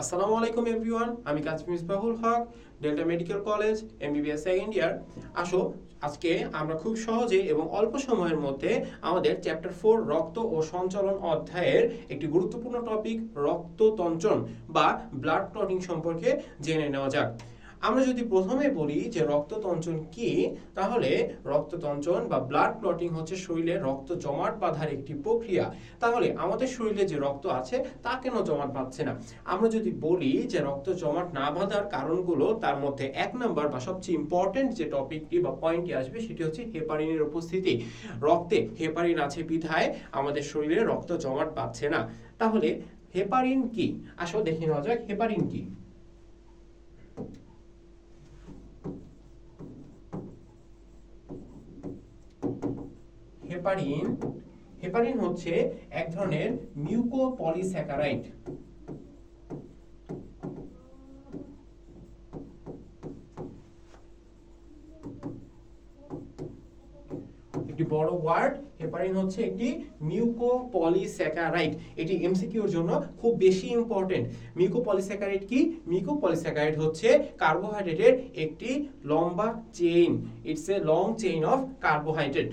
আসসালামু আলাইকুম এভরিওয়ান, আমি Kazi Misbahul Haque, Delta medical college, MBBS second year আসো, আজকে আমরা খুব সহজে এবং অল্প সময়ের মধ্যে আমাদের চ্যাপ্টার ফোর রক্ত ও সঞ্চালন অধ্যায়ের একটি গুরুত্বপূর্ণ টপিক রক্ত রক্ততঞ্চন বা ব্লাড ক্লটিং সম্পর্কে জেনে নেওয়া যাক। আমরা যদি প্রথমে বলি যে রক্ততঞ্চন কি, তাহলে রক্ততঞ্চন বা ব্লাড ক্লটিং হচ্ছে শরীরে রক্ত জমাট বাঁধার একটি প্রক্রিয়া। তাহলে আমাদের শরীরে যে রক্ত আছে, তা কেন জমাট বাঁধছে না? আমরা যদি বলি যে রক্ত জমাট না বাঁধার কারণগুলো, তার মধ্যে এক নাম্বার বা সবচেয়ে ইম্পর্টেন্ট যে টপিকটি বা পয়েন্টটি আসবে, সেটি হচ্ছে হেপারিনের উপস্থিতি। রক্তে হেপারিন আছে বিধায় আমাদের শরীরে রক্ত জমাট বাঁধছে না। তাহলে হেপারিন কি? আসো দেখে নেওয়া যাক হেপারিন কি? হেপারিন হেপারিন হচ্ছে এক ধরনের মিউকোপলিস্যাকারাইড একটি বড় ওয়ার্ড হেপারিন হচ্ছে একটি মিউকোপলিস্যাকারাইড এটি এমসিকিউর জন্য খুব বেশি ইম্পর্টেন্ট মিউকোপলিস্যাকারাইড কি? মিউকোপলিস্যাকারাইড হচ্ছে কার্বোহাইড্রেটের একটি লম্বা chain it's a long chain of carbohydrate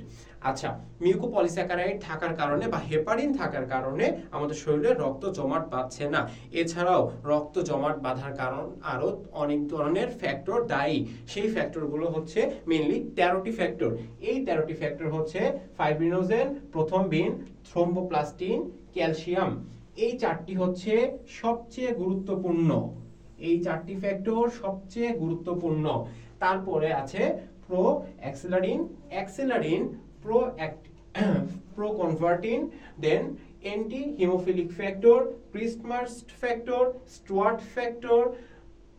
আচ্ছা মিউকোপলিস্যাকারাইড থাকার কারণে বা হেপারিন থাকার কারণে আমাদের শরীরে রক্ত জমাট বাঁধছে না। এছাড়াও রক্ত জমাট বাঁধার কারণ আরও অনেক ধরনের ফ্যাক্টর দায়ী। সেই ফ্যাক্টরগুলো হচ্ছে মেনলি তেরোটি ফ্যাক্টর এই তেরোটি ফ্যাক্টর হচ্ছে ফাইব্রিনোজেন প্রথম বিন, থ্রোম্বোপ্লাস্টিন, ক্যালসিয়াম। এই চারটি হচ্ছে সবচেয়ে গুরুত্বপূর্ণ। এই চারটি ফ্যাক্টর সবচেয়ে গুরুত্বপূর্ণ। তারপরে আছে pro accelerin accelerin pro pro convertin then anti hemophilic factor Priestmarst factor Stuart factor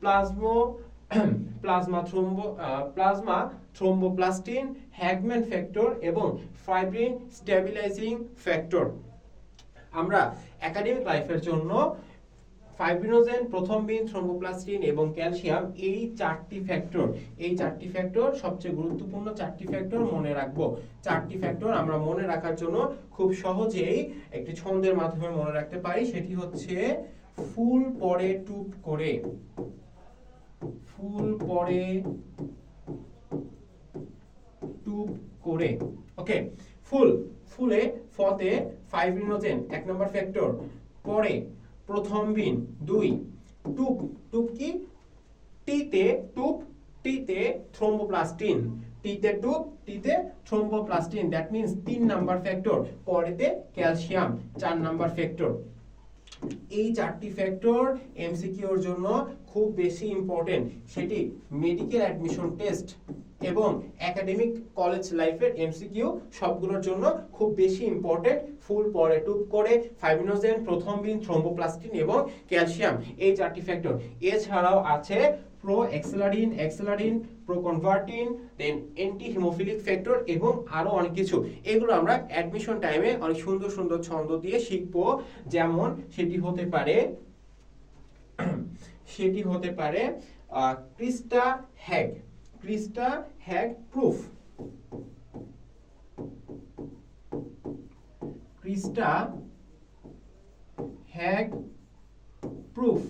plasmo plasma thrombo plasma thromboplastin, Hageman factor এবং ফাইব্রিন স্টেবিলাইজিং ফ্যাক্টর। আমরা একাডেমিক লাইফের জন্য ফাইব্রিনোজেন, প্রথম বিন, থ্রোম্বোপ্লাস্টিন এবং ক্যালসিয়াম এই চারটি ফ্যাক্টর। এই চারটি ফ্যাক্টর, সবচেয়ে গুরুত্বপূর্ণ চারটি ফ্যাক্টর মনে রাখব। চারটি ফ্যাক্টর আমরা মনে রাখার জন্য খুব সহজেই একটি ছন্দের মাধ্যমে মনে রাখতে পারি। সেটি হচ্ছে ফুল পরে টুপ করে। ফুল পরে টুপ করে ওকে ফুল ফুলে ফতে ফাইভ ফাইব্রিনোজেন এক নম্বর ফ্যাক্টর পরে, প্রথম বিন, দুই টুপ টুপ কি? টিতে টুপ টিতে থ্রোম্বোপ্লাস্টিন টিতে টুপ টিতে থ্রোম্বোপ্লাস্টিন দ্যাট মিন্স তিন নাম্বার ফ্যাক্টর পরেতে ক্যালসিয়াম চার নাম্বার ফ্যাক্টর এই চারটি ফ্যাক্টর এমসিকিউর জন্য খুব বেশি ইম্পর্টেন্ট সেটি মেডিকেল অ্যাডমিশন টেস্ট এবং একাডেমিক কলেজ লাইফের এমসিকিউ সবগুলোর জন্য খুব বেশি ইম্পর্টেন্ট ফুল পরে টুপ করে ফাইবিনোজেন প্রথম বিন থ্রোম্বোপ্লাস্টিন এবং ক্যালসিয়াম এই চারটি ফ্যাক্টর এছাড়াও আছে pro accelerin accelerin proconvertin then anti haemophilic factor এবং আরও অনেক কিছু। এগুলো আমরা অ্যাডমিশন টাইমে অনেক সুন্দর সুন্দর ছন্দ দিয়ে শিখব। যেমন সেটি হতে পারে, সেটি হতে পারে Christa Hag. Christa Hag proof Christa Hag proof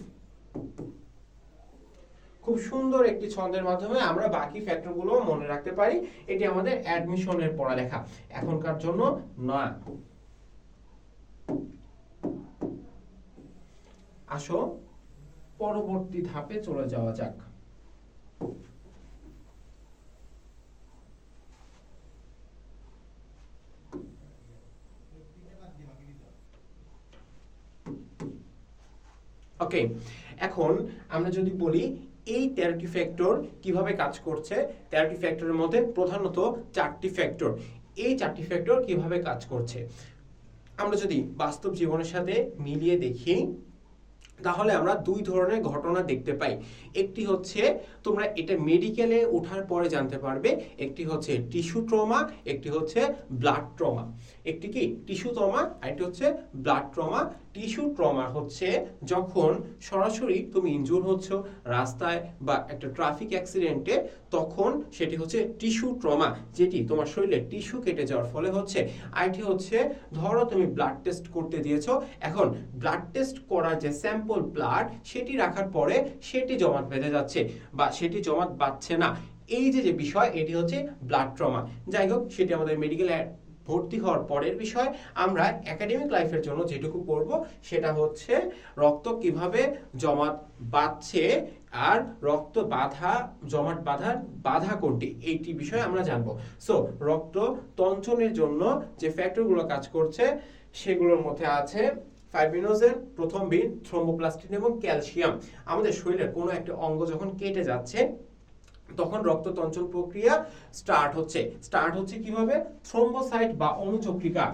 খুব সুন্দর একটি ছন্দের মাধ্যমে আমরা বাকি ফ্যাক্টরগুলো মনে রাখতে পারি। এটি আমাদের অ্যাডমিশনের পড়ালেখা। এখনকার জন্য না আসো, পরবর্তী ধাপে চলে যাওয়া যাক। ওকে এখন আমরা যদি বলি এই তেরোটি ফ্যাক্টর কীভাবে কাজ করছে? তেরোটি ফ্যাক্টরের মধ্যে প্রধানত চারটি ফ্যাক্টর এই চারটি ফ্যাক্টর কীভাবে কাজ করছে? আমরা যদি বাস্তব জীবনের সাথে মিলিয়ে দেখি, তাহলে আমরা দুই ধরনের ঘটনা দেখতে পাই। একটি হচ্ছে তোমরা এটা মেডিকেলে ওঠার পরে জানতে পারবে, একটি হচ্ছে টিস্যু ট্রমা একটি হচ্ছে ব্লাড ট্রমা একটি কি? টিস্যু ট্রমা আর একটি হচ্ছে ব্লাড ট্রমা টিস্যু ট্রমা হচ্ছে যখন সরাসরি তুমি ইনজুর হচ্ছ রাস্তায় বা একটা ট্রাফিক অ্যাক্সিডেন্টে তখন সেটি হচ্ছে টিস্যু ট্রমা যেটি তোমার শরীরে টিস্যু কেটে যাওয়ার ফলে হচ্ছে। আরেকটি হচ্ছে, ধরো তুমি ব্লাড টেস্ট করতে দিয়েছ, এখন ব্লাড টেস্ট করার যে স্যাম্পল ব্লাড সেটি রাখার পরে সেটি জমাট বেঁধে যাচ্ছে। বা সেটি জমাট বাঁধছে না। এই যে যে বিষয়, এটি হচ্ছে ব্লাড ট্রমা যাই হোক, সেটি আমাদের মেডিকেল ভর্তি হওয়ার পরের বিষয়। আমরা একাডেমিক লাইফের জন্য যেটুকু পড়ব, সেটা হচ্ছে রক্ত কীভাবে জমাট বাঁধছে আর রক্ত বাধা, জমাট বাঁধার বাধা কোনটি, এইটি বিষয়ে আমরা জানব। সো রক্ত তঞ্চনের জন্য যে ফ্যাক্টরগুলো কাজ করছে, সেগুলোর মধ্যে আছে ফাইব্রিনোজেন প্রথম বিন থ্রোম্বোপ্লাস্টিন এবং ক্যালসিয়াম। আমাদের শরীরের কোনো একটা অঙ্গ যখন কেটে যাচ্ছে, তখন রক্ততঞ্চন প্রক্রিয়া স্টার্ট হচ্ছে। স্টার্ট হচ্ছে কীভাবে? থ্রোম্বোসাইট বা অনুচক্রিকা।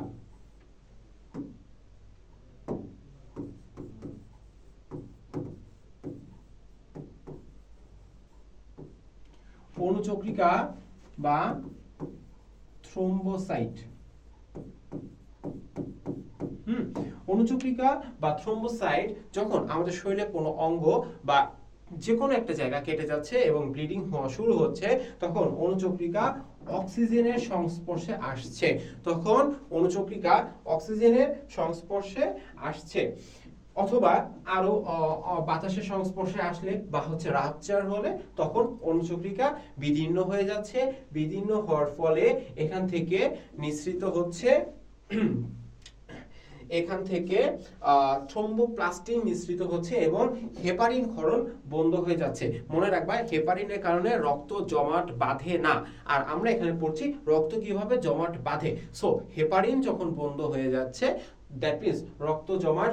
অনুচক্রিকা বা থ্রোম্বোসাইট। হুম, অনুচক্রিকা বা থ্রোম্বোসাইট যখন আমাদের শরীরে কোনো অঙ্গ বা যে কোনো একটা জায়গা কেটে যাচ্ছে এবং ব্লিডিং হওয়া শুরু হচ্ছে, তখন অনুচক্রিকা অক্সিজেনের সংস্পর্শে আসছে। তখন অনুচক্রিকা অক্সিজেনের সংস্পর্শে আসছে। অথবা আরও বাতাসের সংস্পর্শে আসলে বা হচ্ছে রাপচার হলে তখন অনুচক্রিকা বিদীর্ণ হয়ে যাচ্ছে। বিদীর্ণ হওয়ার ফলে এখান থেকে নিঃসৃত হচ্ছে এখান থেকে থ্রোম্বোপ্লাস্টিন মিশ্রিত হচ্ছে এবং হেপারিন ক্ষরণ বন্ধ হয়ে যাচ্ছে। মনে রাখবা, হেপারিনের কারণে রক্ত জমাট বাঁধে না। আর আমরা এখানে পড়ছি রক্ত কীভাবে জমাট বাঁধে। সো হেপারিন যখন বন্ধ হয়ে যাচ্ছে দ্যাট মিনস রক্ত জমাট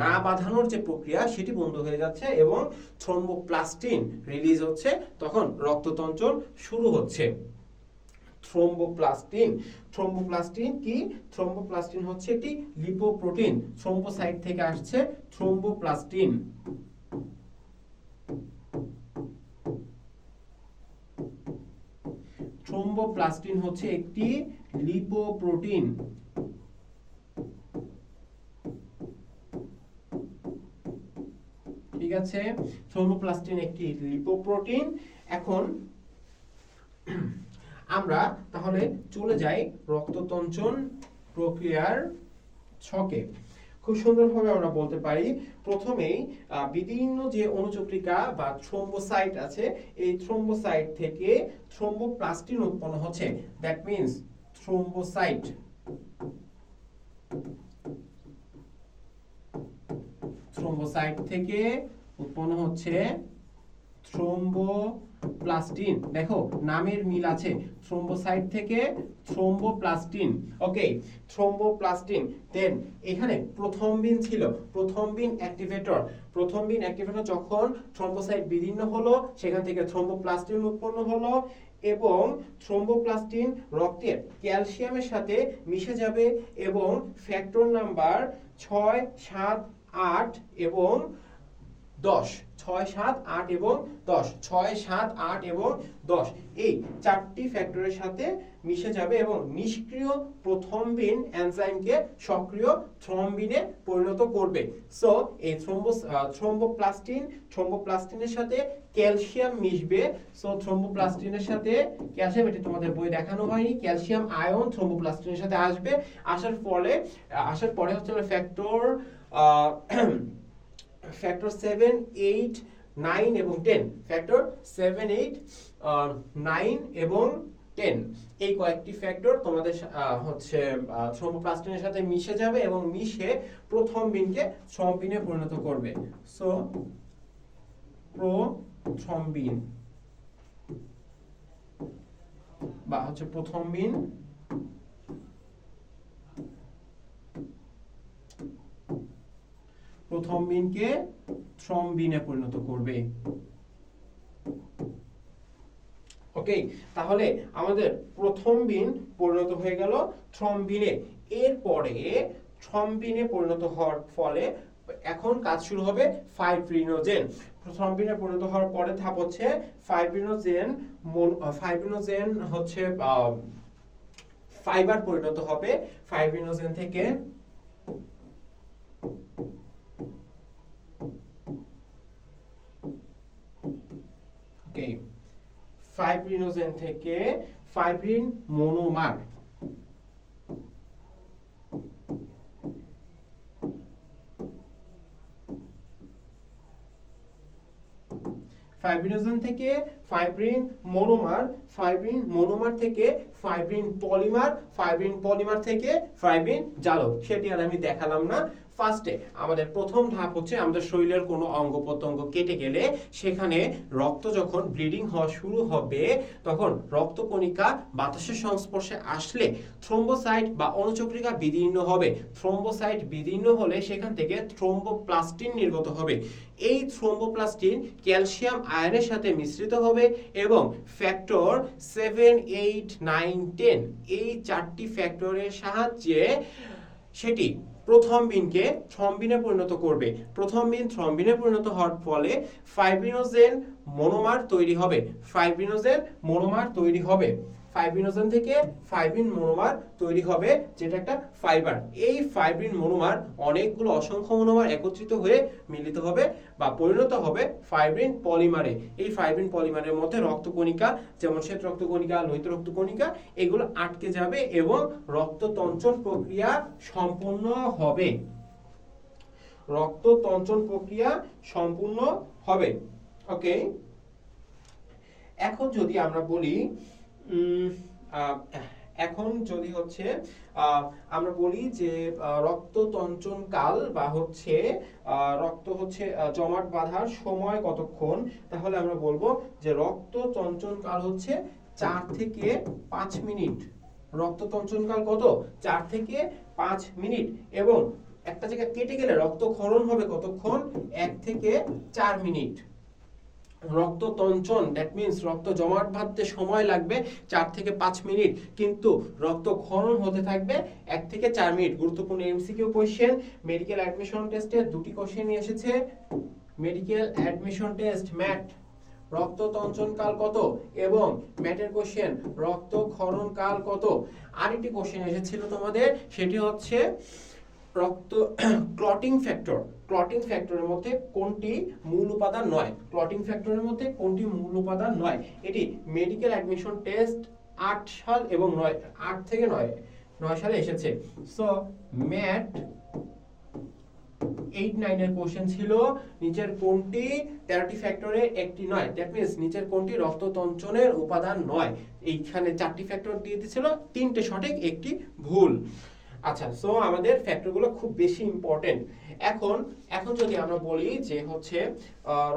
না বাঁধানোর যে প্রক্রিয়া, সেটি বন্ধ হয়ে যাচ্ছে এবং থ্রোম্বোপ্লাস্টিন রিলিজ হচ্ছে, তখন রক্ততঞ্চন শুরু হচ্ছে। থ্রোম্বোপ্লাস্টিন। থ্রোম্বোপ্লাস্টিন কি? থ্রোম্বোপ্লাস্টিন হচ্ছে একটি লিপোপ্রোটিন। থ্রোম্বোসাইট থেকে আসছে থ্রোম্বোপ্লাস্টিন। থ্রোম্বোপ্লাস্টিন হচ্ছে একটি লিপোপ্রোটিন। ঠিক আছে? থ্রোম্বোপ্লাস্টিন একটি লিপোপ্রোটিন। এখন আমরা তাহলে চলে যাই রক্ততঞ্চন প্রক্রিয়ার ছকে। খুব সুন্দরভাবে আমরা বলতে পারি, প্রথমেই বিভিন্ন যে অনুচক্রিকা বা থ্রোম্বোসাইট আছে, এই থ্রোম্বোসাইট থেকে থ্রোম্বোপ্লাস্টিন উৎপন্ন হচ্ছে। That means thrombocyte. থ্রোম্বোসাইট থেকে উৎপন্ন হচ্ছে থ্রোম্বোপ্লাস্টিন দেখো, নামের মিল আছে। থ্রোম্বোসাইট থেকে থ্রোম্বোপ্লাস্টিন। ওকে থ্রোম্বোপ্লাস্টিন। দেন এখানে প্রথম বিন ছিল। প্রথম বিন অ্যাক্টিভেটর প্রথম বিন অ্যাক্টিভেটর যখন থ্রোম্বোসাইট বিদীর্ণ হলো, সেখান থেকে থ্রোম্বোপ্লাস্টিন উৎপন্ন হলো এবং থ্রোম্বোপ্লাস্টিন রক্তের ক্যালসিয়ামের সাথে মিশে যাবে এবং ফ্যাক্টর নাম্বার ছয়, সাত, আট এবং দশ, ছয়, সাত, আট এবং দশ, ছয়, সাত, আট এবং দশ। এই চারটি ফ্যাক্টরের সাথে মিশে যাবে এবং নিষ্ক্রিয় প্রথমবিন এনজাইমকে সক্রিয় থ্রম্বিনে পরিণত করবে। সো এই থ্রম্বো থ্রম্বোপ্লাস্টিন, থ্রম্বোপ্লাস্টিনের সাথে ক্যালসিয়াম মিশবে। সো থ্রম্বোপ্লাস্টিনের সাথে ক্যালসিয়াম, এটি তোমাদের বই দেখানো হয়নি, ক্যালসিয়াম, আয়ন থ্রম্বোপ্লাস্টিনের সাথে আসবে। আসার ফলে, আসার পরে হচ্ছে factor factor seven eight nine এবং ten factor seven eight nine এবং টেন এই কয়েকটি ফ্যাক্টর তোমাদের হচ্ছে থ্রোমোপ্লাস্টিনের সাথে মিশে যাবে এবং মিশে প্রথম বিনকে থ্রম্বিনে পরিণত করবে। সো প্রোথ্রম্বিন বা হচ্ছে প্রথম বিন প্রথম বিনকে থ্রম্বিনে পরিণত করবে। ওকে, তাহলে আমাদের প্রথম বিন পরিণত হয়ে গেল থ্রম্বিনে এরপরে থ্রম্বিনে পরিণত হওয়ার ফলে এখন কাজ শুরু হবে ফাইব্রিনোজেন। থ্রম্বিনে পরিণত হওয়ার পরে ধাপ হচ্ছে ফাইব্রিনোজেন ফাইব্রিনোজেন হচ্ছে ফাইবার পরিণত হবে। ফাইব্রিনোজেন থেকে ওকে ফাইব্রিনোজেন থেকে ফাইব্রিন মনোমার ফাইব্রিনোজেন থেকে ফাইব্রিন মনোমার ফাইব্রিন মনোমার থেকে ফাইব্রিন পলিমার ফাইব্রিন পলিমার থেকে ফাইব্রিন জালক সেটি আর আমি দেখালাম না। ফার্স্টে আমাদের প্রথম ধাপ হচ্ছে আমাদের শরীরের কোনো অঙ্গ প্রত্যঙ্গ কেটে গেলে সেখানে রক্ত যখন ব্লিডিং হওয়া শুরু হবে, তখন রক্তকণিকা বাতাসের সংস্পর্শে আসলে থ্রোম্বোসাইট বা অনুচক্রিকা বিদীর্ণ হবে। থ্রোম্বোসাইট বিদীর্ণ হলে সেখান থেকে থ্রোম্বোপ্লাস্টিন নির্গত হবে। এই থ্রোম্বোপ্লাস্টিন ক্যালসিয়াম আয়নের সাথে মিশ্রিত হবে এবং factor seven eight nine ten এই চারটি ফ্যাক্টরের সাহায্যে সেটি প্রথম বিনকে থ্রম্বিনে পরিণত করবে। প্রথম বিন থ্রম্বিনে পরিণত হওয়ার ফলে ফাইব্রিনোজেন মনোমার তৈরি হবে। ফাইব্রিনোজেন মনোমার তৈরি হবে। ফাইব্রিনোজেন থেকে ফাইব্রিন মনোমার তৈরি হবে, যেটা একটা ফাইবার এই ফাইব্রিন মনোমার অনেকগুলো অসংখ্য মনোমার একত্রিত হয়ে মিলিত হবে বা পরিণত হবে ফাইব্রিন পলিমারে এই ফাইব্রিন পলিমারের মধ্যে রক্তকণিকা, যেমন শ্বেত রক্তকণিকা, লোহিত রক্তকণিকা, এগুলো আটকে যাবে এবং রক্ততঞ্চন প্রক্রিয়া সম্পূর্ণ হবে। রক্ততঞ্চন প্রক্রিয়া সম্পূর্ণ হবে। ওকে এখন যদি আমরা বলি এখন যদি হচ্ছে আমরা বলি যে আহ, রক্ততঞ্চন কাল বা হচ্ছে রক্ত হচ্ছে জমাট বাঁধার সময় কতক্ষণ? তাহলে আমরা বলব যে রক্ততঞ্চন কাল হচ্ছে চার থেকে পাঁচ মিনিট। রক্ততঞ্চন কাল কত? চার থেকে পাঁচ মিনিট। এবং একটা জায়গা কেটে গেলে রক্তক্ষরণ হবে কতক্ষণ? এক থেকে চার মিনিট। রক্ত তঞ্চন দ্যাট মিন্স রক্ত জমাট বাঁধতে সময় লাগবে চার থেকে পাঁচ মিনিট। কিন্তু রক্ত ক্ষরণ হতে থাকবে এক থেকে চার মিনিট। গুরুত্বপূর্ণ এমসিকিউ কোয়েশ্চেন মেডিকেল অ্যাডমিশন টেস্টে দুটি কোশ্চেন এসেছে। মেডিকেল অ্যাডমিশন টেস্ট ম্যাট রক্ত তঞ্চন কাল কত? এবং ম্যাটের কোশ্চেন রক্ত ক্ষরণ কাল কত? আরেকটি কোশ্চেন এসেছিল তোমাদের, সেটি হচ্ছে রক্ত ক্লটিং ফ্যাক্টর ক্লটিং ফ্যাক্টরের মধ্যে কোনটি মূল উপাদান নয়? ক্লটিং ফ্যাক্টরের মধ্যে কোনটি মূল উপাদান নয়? এটি মেডিকেল অ্যাডমিশন টেস্ট আট সাল এবং নয়, আট থেকে নয় নয় সালে এসেছে। সো ম্যাট এইট নাইনের কোশ্চেন ছিল, নিচের কোনটি তেরোটি ফ্যাক্টরের একটি নয়? দ্যাট মিনস নিচের কোনটি রক্ততঞ্চনের উপাদান নয়? এইখানে চারটি ফ্যাক্টর দিয়ে দিয়েছিল, তিনটে সঠিক, একটি ভুল। আচ্ছা সো আমাদের ফ্যাক্টরগুলো খুব বেশি ইম্পর্টেন্ট এখন এখন যদি আমরা বলি যে হচ্ছে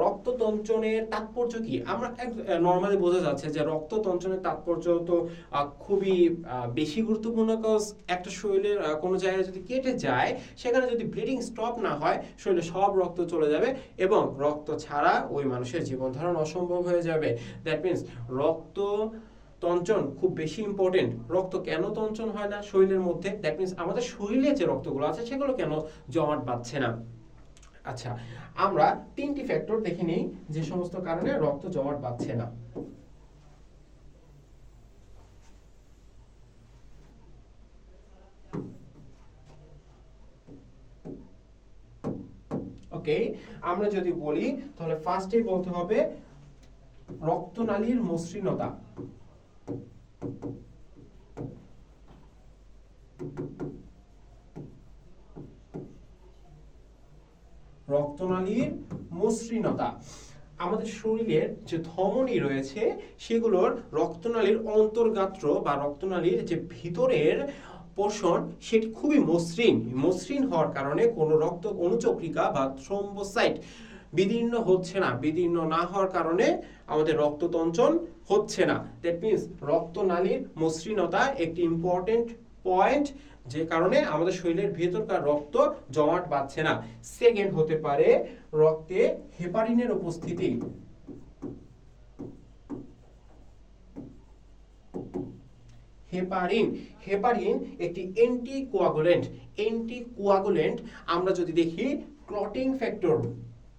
রক্ততঞ্চনের তাৎপর্য কি? আমরা নর্মালি বোঝা যাচ্ছে যে রক্ততঞ্চনের তাৎপর্য তো খুবই বেশি গুরুত্বপূর্ণ কজ একটা শরীরের কোনো জায়গায় যদি কেটে যায়, সেখানে যদি ব্লিডিং স্টপ না হয়, শরীরে সব রক্ত চলে যাবে এবং রক্ত ছাড়া ওই মানুষের জীবন ধারণ অসম্ভব হয়ে যাবে। দ্যাট মিন্স রক্ত তঞ্চন খুব বেশি ইম্পর্টেন্ট রক্ত কেন তঞ্চন হয় না শরীরের মধ্যে? দ্যাট মিন্স আমাদের শরীরে যে রক্তগুলো আছে, সেগুলো কেন জমাট বাঁধছে না? আচ্ছা আমরা তিনটি ফ্যাক্টর দেখে নিই যে সমস্ত কারণে রক্ত জমাট বাঁধছে না। ওকে আমরা যদি বলি, তাহলে ফার্স্টেই বলতে হবে রক্তনালীর মসৃণতা। মসৃণতা আমাদের শরীরের যে ধমনী রয়েছে, সেগুলোর রক্তনালীর অন্তর্গাত্র বা রক্তনালীর যে ভিতরের পোষণ, সেটি খুবই মসৃণ। মসৃণ হওয়ার কারণে কোনো রক্ত অনুচক্রিকা বা থ্রোম্বোসাইট বিদীর্ণ হচ্ছে না। বিদীর্ণ না হওয়ার কারণে আমাদের রক্ততঞ্চন হচ্ছে না। দ্যাট মিন্স রক্তনালীর মসৃণতা একটি ইম্পর্টেন্ট পয়েন্ট যে কারণে আমাদের শরীরের ভেতরকার রক্ত জমাট বাঁধছে না। সেকেন্ড হতে পারে রক্তে হেপারিনের উপস্থিতি। হেপারিন হেপারিন একটি অ্যান্টি কোয়াগুলেন্ট কোয়াগুলেন্ট আমরা যদি দেখি clotting factor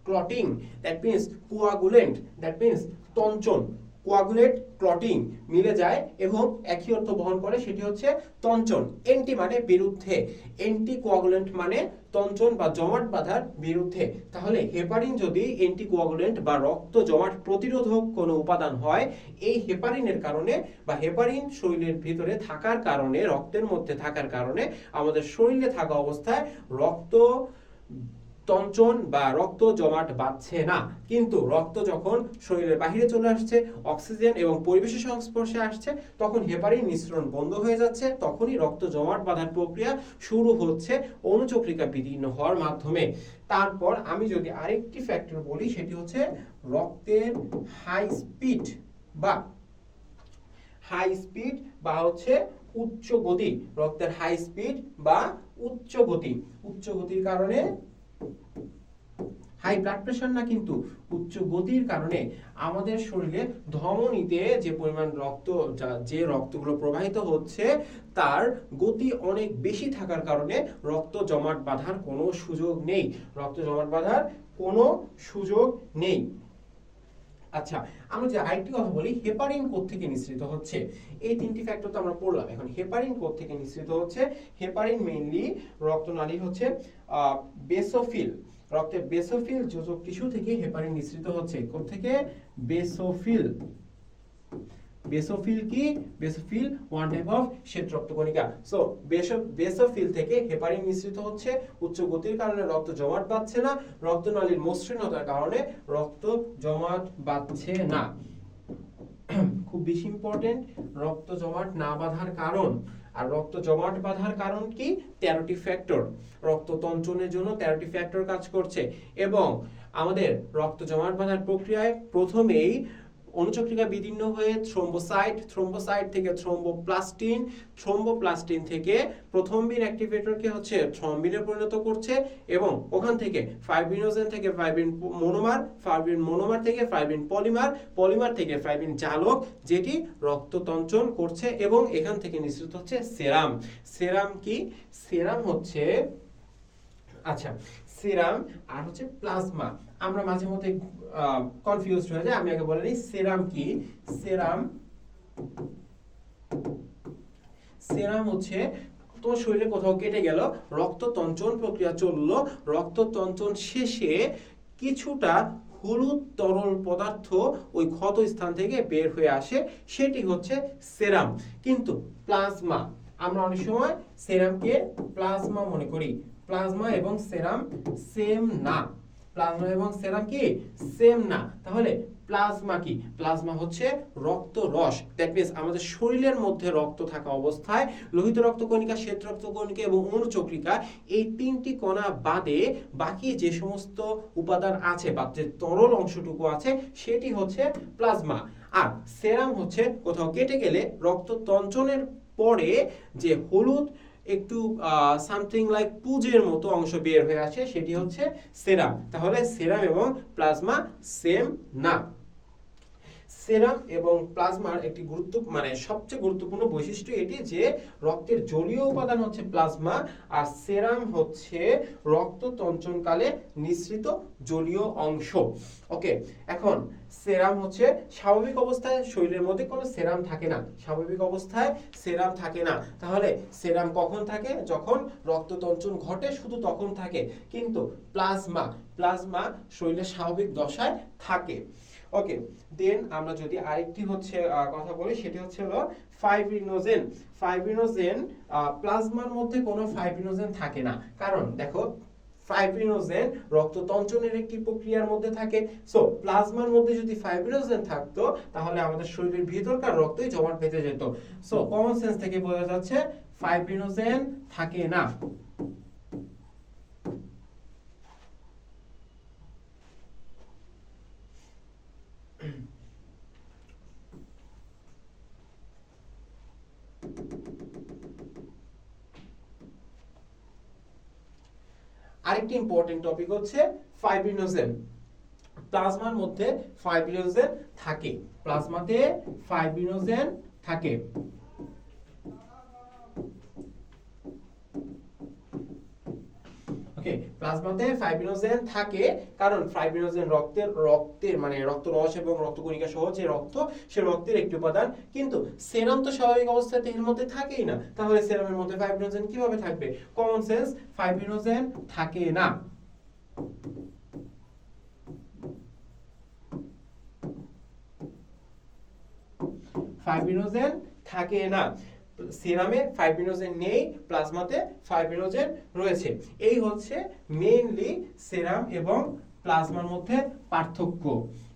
clotting that means coagulant that means তঞ্চন coagulate clotting মিলে যায় এবং একই অর্থ বহন করে, সেটি হচ্ছে তঞ্চন। এন্টি মানে বিরুদ্ধে। এন্টি কোয়াগুলেন্ট মানে তঞ্চন বা জমাট বাঁধার বিরুদ্ধে। তাহলে হেপারিন যদি অ্যান্টিকোয়াগুলেন্ট বা রক্ত জমাট প্রতিরোধক কোনো উপাদান হয়, এই হেপারিনের কারণে বা হেপারিন শরীরের ভিতরে থাকার কারণে, রক্তের মধ্যে থাকার কারণে আমাদের শরীরে থাকা অবস্থায় রক্ত তঞ্চন বা রক্ত জমাট বাঁধছে না। কিন্তু রক্ত যখন শরীরের বাহিরে চলে আসছে, অক্সিজেন এবং পরিবেশের সংস্পর্শে আসছে, তখন হেপারিন মিশ্রণ বন্ধ হয়ে যাচ্ছে, তখনই রক্ত জমাট বাঁধার প্রক্রিয়া শুরু হচ্ছে অনুচক্রিকা বিদীর্ণ হওয়ার মাধ্যমে। তারপর আমি যদি আরেকটি ফ্যাক্টর বলি, সেটি হচ্ছে রক্তের হাই স্পিড বা হাই স্পিড বা হচ্ছে উচ্চ গতি। রক্তের হাই স্পিড বা উচ্চ গতি। উচ্চ গতির কারণে হাই ব্লাড প্রেশার না কিন্তু উচ্চ গতির কারণে আমাদের শরীরে ধমনীতে যে পরিমাণ রক্ত, যে রক্তগুলো প্রবাহিত হচ্ছে, তার গতি অনেক বেশি থাকার কারণে রক্ত জমাট বাঁধার কোনো সুযোগ নেই। রক্ত জমাট বাঁধার কোনো সুযোগ নেই। আচ্ছা আমরা যে আরেকটি কথা বলি হেপারিন থেকে নিঃসৃত হচ্ছে? এই তিনটি ফ্যাক্টর তো আমরা পড়লাম। এখন হেপারিন থেকে নিঃসৃত হচ্ছে? হেপারিন মেইনলি রক্তনালী হচ্ছে বেসোফিল রক্তের বেসোফিল যোজক টিস্যু থেকে হেপারিন নিঃসৃত হচ্ছে। থেকে? বেসোফিল। বেসোফিল কি? বেসোফিল ওয়ান টাইপ অফ শ্বেত রক্তকণিকা। সো বেসোফিল থেকে হেপারিন মিশ্রিত হচ্ছে। উচ্চ গতির কারণে রক্ত জমাট বাঁধছে না। রক্তনালীর মসৃণতার কারণে রক্ত জমাট বাঁধছে না। খুব বেশি ইম্পর্টেন্ট রক্ত জমাট না বাঁধার কারণ আর রক্ত জমাট বাঁধার কারণ কি? তেরোটি ফ্যাক্টর রক্ত তঞ্চনের জন্য তেরোটি ফ্যাক্টর কাজ করছে। এবং আমাদের রক্ত জমাট বাঁধার প্রক্রিয়ায় প্রথমেই অনুচক্রিকা বিদীর্ণ হয়ে থ্রোম্বোসাইট থ্রোম্বোসাইট থেকে থ্রোম্বোপ্লাস্টিন থ্রোম্বোপ্লাস্টিন থেকে প্রথম বিন অ্যাক্টিভেটরকে হচ্ছে থ্রম্বিনে পরিণত করছে এবং ওখান থেকে ফাইব্রিনোজেন থেকে ফাইব্রিন মোনোমার ফাইব্রিন মোনোমার থেকে ফাইব্রিন পলিমার পলিমার থেকে ফাইব্রিন জালক, যেটি রক্ততঞ্চন করছে এবং এখান থেকে নিঃসৃত হচ্ছে সেরাম। সেরাম কি? সেরাম হচ্ছে আচ্ছা সেরাম আর হচ্ছে প্লাজমা। আমরা মাঝে মধ্যে কনফিউজ হয়ে যায় আমি আগে বলে সেরাম কি? সেরাম সেরাম হচ্ছে, তোমার শরীরে কোথাও কেটে গেল, রক্ত তঞ্চন প্রক্রিয়া চলল। রক্ত তঞ্চন শেষে কিছুটা হলুদ তরল পদার্থ ওই ক্ষত স্থান থেকে বের হয়ে আসে। সেটি হচ্ছে সেরাম। কিন্তু প্লাজমা, আমরা অনেক সময় সেরামকে প্লাজমা মনে করি। প্লাজমা এবং সেরাম সেম না। প্লাজমা এবং সেরাম কি? সেম না। তাহলে প্লাজমা কি? প্লাজমা হচ্ছে রক্ত রস। দ্যাট মিনস আমাদের শরীরের মধ্যে রক্ত থাকা অবস্থায় লোহিত রক্তকণিকা শ্বেত রক্তকণিকা এবং অনুচক্রিকা এই তিনটি কণা বাদে বাকি যে সমস্ত উপাদান আছে বা যে তরল অংশটুকু আছে, সেটি হচ্ছে প্লাজমা। আর সেরাম হচ্ছে কোথাও কেটে গেলে রক্ত তঞ্চনের পরে যে হলুদ একটু সামথিং লাইক পুজের মতো অংশ বের হয়ে আসে, সেটি হচ্ছে সেরাম। তাহলে সেরাম এবং প্লাজমা সেম না। সেরাম এবং প্লাজমার একটি গুরুত্ব মানে সবচেয়ে গুরুত্বপূর্ণ বৈশিষ্ট্য এটি যে রক্তের জলীয় উপাদান হচ্ছে প্লাজমা আর সেরাম হচ্ছে রক্ত তঞ্চনকালে নিঃসৃত জলীয় অংশ। ওকে, এখন সেরাম হচ্ছে স্বাভাবিক অবস্থায় শরীরের মধ্যে কোনো সেরাম থাকে না। স্বাভাবিক অবস্থায় সেরাম থাকে না। তাহলে সেরাম কখন থাকে? যখন রক্ততঞ্চন ঘটে শুধু তখন থাকে। কিন্তু প্লাজমা প্লাজমা শরীরের স্বাভাবিক দশায় থাকে। ওকে দেন আমরা যদি আরেকটি হচ্ছে কথা বলি, সেটি হচ্ছে হলো ফাইব্রিনোজেন ফাইব্রিনোজেন প্লাজমার মধ্যে কোনো ফাইব্রিনোজেন থাকে না। কারণ দেখো ফাইব্রিনোজেন রক্ততঞ্চনের একটি প্রক্রিয়ার মধ্যে থাকে। সো প্লাজমার মধ্যে যদি ফাইব্রিনোজেন থাকতো, তাহলে আমাদের শরীরের ভিতরকার রক্তই জমাট বেঁধে যেত। সো কমন সেন্স থেকে বোঝা যাচ্ছে ফাইব্রিনোজেন থাকে না। আরেকটি ইম্পর্টেন্ট টপিক হচ্ছে ফাইব্রিনোজেন প্লাজমার মধ্যে ফাইব্রিনোজেন থাকে। প্লাজমাতে ফাইব্রিনোজেন থাকে। ওকে প্লাজমাতে ফাইব্রিনোজেন থাকে কারণ ফাইব্রিনোজেন রক্তের রক্তের মানে রক্তরস এবং রক্তকণিকা সহ যে রক্ত, সে রক্তের একটি উপাদান। কিন্তু সেরাম তো স্বাভাবিক অবস্থাতে এর মধ্যে থাকেই না। তাহলে সেরামের মধ্যে ফাইব্রিনোজেন কীভাবে থাকবে? কমন সেন্স ফাইব্রিনোজেন থাকে না। ফাইব্রিনোজেন থাকে না। সিরামে ফাইব্রিনোজেন নেই, প্লাজমাতে ফাইব্রিনোজেন রয়েছে। এই হচ্ছে মেইনলি সেরাম এবং প্লাজমার মধ্যে পার্থক্য।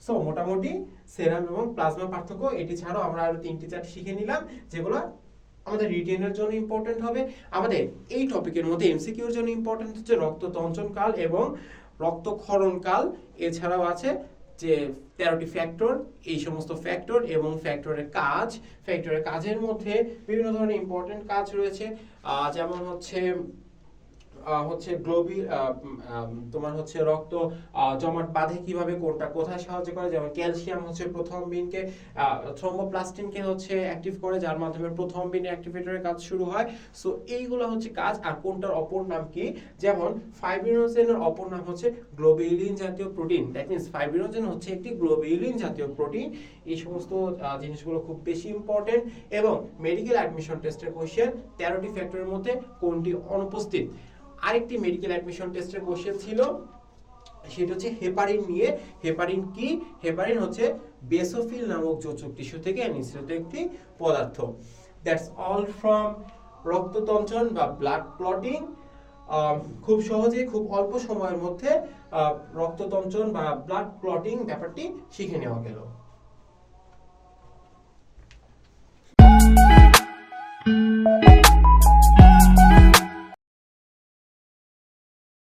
সো মোটামুটি সেরাম এবং প্লাজমা পার্থক্য, এটি ছাড়াও আমরা আরও তিনটি চারটি শিখে নিলাম, যেগুলো আমাদের রিটেনের জন্য ইম্পর্টেন্ট হবে। আমাদের এই টপিকের মধ্যে এমসিকিউর জন্য ইম্পর্টেন্ট হচ্ছে রক্ততঞ্চন কাল এবং রক্তক্ষরণ কাল এছাড়াও আছে যে তেরোটি ফ্যাক্টর এই সমস্ত ফ্যাক্টর এবং ফ্যাক্টরের কাজ ফ্যাক্টরের কাজের মধ্যে বিভিন্ন ধরনের ইম্পর্টেন্ট কাজ রয়েছে। যেমন হচ্ছে হচ্ছে গ্লোবি তোমার হচ্ছে রক্ত জমাট বাঁধে কীভাবে কোনটা কোথায় সাহায্য করে, যেমন ক্যালসিয়াম হচ্ছে প্রথম বিনকে থ্রোম্বোপ্লাস্টিনকে হচ্ছে অ্যাক্টিভ করে, যার মাধ্যমে প্রথম বিন অ্যাক্টিভেটরের কাজ শুরু হয়। সো এইগুলো হচ্ছে কাজ, আর কোনটার অপর নাম কি? যেমন ফাইব্রিনোজেনের অপর নাম হচ্ছে গ্লোবিউলিন জাতীয় প্রোটিন দ্যাট মিন্স ফাইব্রিনোজেন হচ্ছে একটি গ্লোবিউলিন জাতীয় প্রোটিন এই সমস্ত জিনিসগুলো খুব বেশি ইম্পর্টেন্ট এবং মেডিকেল অ্যাডমিশন টেস্টের কোশ্চেন তেরোটি ফ্যাক্টরের মধ্যে কোনটি অনুপস্থিত? আরেকটি মেডিকেল অ্যাডমিশন টেস্টের কোশ্চেন ছিল সেটা হচ্ছে হেপারিন নিয়ে। হেপারিন কি? হেপারিন হচ্ছে বেসোফিল নামক যোজক টিস্যু থেকে নিঃসৃত একটি পদার্থ। দ্যাটস অল ফ্রম রক্ততঞ্চন বা ব্লাড ক্লটিং খুব সহজে খুব অল্প সময়ের মধ্যে রক্ততঞ্চন বা ব্লাড ক্লটিং ব্যাপারটি শিখে নেওয়া গেল।